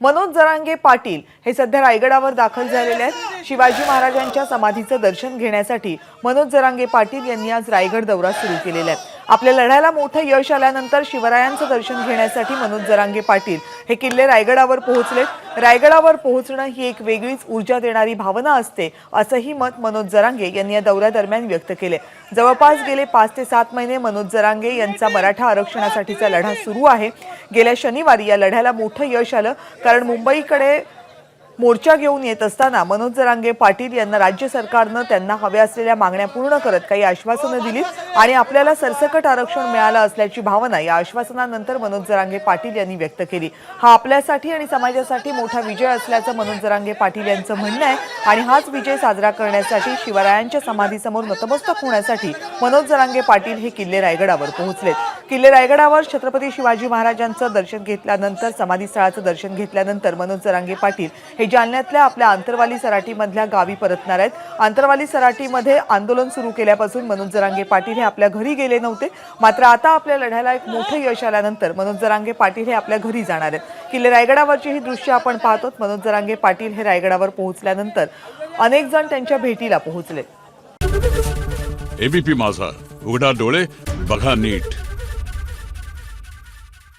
मनोज जरांगे पाटील हे सध्या रायगडावर दाखल झालेले आहेत. शिवाजी महाराजांच्या समाधीचं दर्शन घेण्यासाठी मनोज जरांगे पाटील यांनी आज रायगड दौरा सुरू केलेला आहे. आपल्या लढ्याला मोठं यश आल्यानंतर शिवरायांचं दर्शन घेण्यासाठी मनोज जरांगे पाटील हे किल्ले रायगडावर पोहोचले. रायगडावर पोहोचणं ही एक वेगळीच ऊर्जा देणारी भावना असते असंही मत मनोज जरांगे यांनी या दौऱ्यादरम्यान व्यक्त केले. जवळपास गेले पाच ते सात महिने मनोज जरांगे यांचा मराठा आरक्षणासाठीचा लढा सुरू आहे. गेल्या शनिवारी या लढ्याला मोठं यश आलं कारण मुंबईकडे मोर्चा घेऊन येत असताना मनोज जरांगे पाटील यांना राज्य सरकारनं त्यांना हव्या असलेल्या मागण्या पूर्ण करत काही आश्वासनं दिली आणि आपल्याला सरसकट आरक्षण मिळालं असल्याची भावना या आश्वासनानंतर मनोज जरांगे पाटील यांनी व्यक्त केली. हा आपल्यासाठी आणि समाजासाठी मोठा विजय असल्याचं मनोज जरांगे पाटील यांचं म्हणणं आहे आणि हाच विजय साजरा करण्यासाठी शिवरायांच्या समाधीसमोर नतमस्तक होण्यासाठी मनोज जरांगे पाटील हे किल्ले रायगडावर पोहोचलेत. किल्ले रायगडावर छत्रपती शिवाजी महाराजांचं दर्शन घेतल्यानंतर समाधीस्थळाचं दर्शन घेतल्यानंतर मनोज जरांगे पाटील हे जालन्यातल्या आपल्या आंतरवाली सराटीमधल्या गावी परतणार आहेत. आंतरवाली सराटीमध्ये आंदोलन सुरू केल्यापासून मनोज जरांगे पाटील हे आपल्या घरी गेले नव्हते. मात्र आता आपल्या लढ्याला एक मोठं यश आल्यानंतर मनोज जरांगे पाटील हे आपल्या घरी जाणार आहेत. किल्ले रायगडावरची ही दृश्य आपण पाहतो मनोज जरांगे पाटील हे रायगडावर पोहोचल्यानंतर अनेक जण त्यांच्या भेटीला पोहोचले. एबीपी माझा. उघडा डोळे बघा नीट.